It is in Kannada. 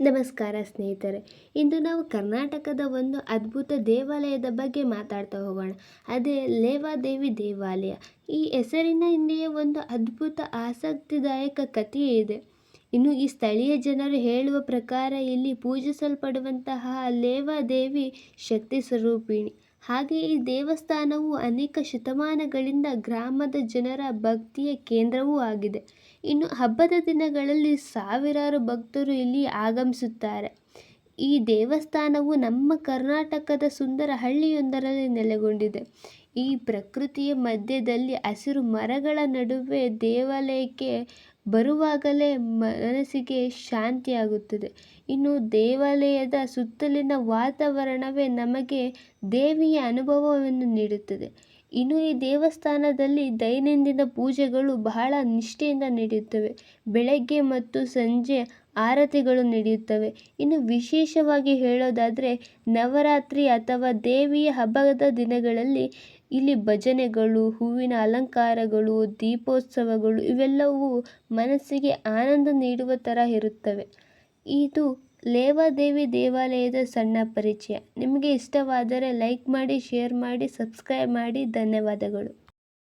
ನಮಸ್ಕಾರ ಸ್ನೇಹಿತರೆ, ಇಂದು ನಾವು ಕರ್ನಾಟಕದ ಒಂದು ಅದ್ಭುತ ದೇವಾಲಯದ ಬಗ್ಗೆ ಮಾತಾಡ್ತಾ ಹೋಗೋಣ. ಅದೇ ಲೇವಾದೇವಿ ದೇವಾಲಯ. ಈ ಹೆಸರಿನ ಹಿಂದೆಯೇ ಒಂದು ಅದ್ಭುತ ಆಸಕ್ತಿದಾಯಕ ಕಥೆ ಇದೆ. ಇನ್ನು ಈ ಸ್ಥಳೀಯ ಜನರು ಹೇಳುವ ಪ್ರಕಾರ ಇಲ್ಲಿ ಪೂಜಿಸಲ್ಪಡುವಂತಹ ಲೇವಾದೇವಿ ಶಕ್ತಿ ಸ್ವರೂಪಿಣಿ. ಹಾಗೆ ಈ ದೇವಸ್ಥಾನವು ಅನೇಕ ಶತಮಾನಗಳಿಂದ ಗ್ರಾಮದ ಜನರ ಭಕ್ತಿಯ ಕೇಂದ್ರವೂ ಆಗಿದೆ. ಇನ್ನು ಹಬ್ಬದ ದಿನಗಳಲ್ಲಿ ಸಾವಿರಾರು ಭಕ್ತರು ಇಲ್ಲಿ ಆಗಮಿಸುತ್ತಾರೆ. ಈ ದೇವಸ್ಥಾನವು ನಮ್ಮ ಕರ್ನಾಟಕದ ಸುಂದರ ಹಳ್ಳಿಯೊಂದರಲ್ಲಿ ನೆಲೆಗೊಂಡಿದೆ. ಈ ಪ್ರಕೃತಿಯ ಮಧ್ಯದಲ್ಲಿ ಹಸಿರು ಮರಗಳ ನಡುವೆ ದೇವಾಲಯಕ್ಕೆ ಬರುವಾಗಲೇ ಮನಸ್ಸಿಗೆ ಶಾಂತಿಯಾಗುತ್ತದೆ. ಇನ್ನು ದೇವಾಲಯದ ಸುತ್ತಲಿನ ವಾತಾವರಣವೇ ನಮಗೆ ದೇವಿಯ ಅನುಭವವನ್ನು ನೀಡುತ್ತದೆ. ಇನ್ನು ಈ ದೇವಸ್ಥಾನದಲ್ಲಿ ದೈನಂದಿನ ಪೂಜೆಗಳು ಬಹಳ ನಿಷ್ಠೆಯಿಂದ ನಡೆಯುತ್ತವೆ. ಬೆಳಗ್ಗೆ ಮತ್ತು ಸಂಜೆ ಆರತಿಗಳು ನಡೆಯುತ್ತವೆ. ಇನ್ನು ವಿಶೇಷವಾಗಿ ಹೇಳೋದಾದರೆ ನವರಾತ್ರಿ ಅಥವಾ ದೇವಿಯ ಹಬ್ಬದ ದಿನಗಳಲ್ಲಿ ಇಲ್ಲಿ ಭಜನೆಗಳು, ಹೂವಿನ ಅಲಂಕಾರಗಳು, ದೀಪೋತ್ಸವಗಳು ಇವೆಲ್ಲವೂ ಮನಸ್ಸಿಗೆ ಆನಂದ ನೀಡುವ ಥರ ಇರುತ್ತವೆ. ಇದು ಲೇವಾದೇವಿ ದೇವಾಲಯದ ಸಣ್ಣ ಪರಿಚಯ. ನಿಮಗೆ ಇಷ್ಟವಾದರೆ ಲೈಕ್ ಮಾಡಿ ಶೇರ್ ಮಾಡಿ ಸಬ್ಸ್ಕ್ರೈಬ್ ಮಾಡಿ. ಧನ್ಯವಾದಗಳು.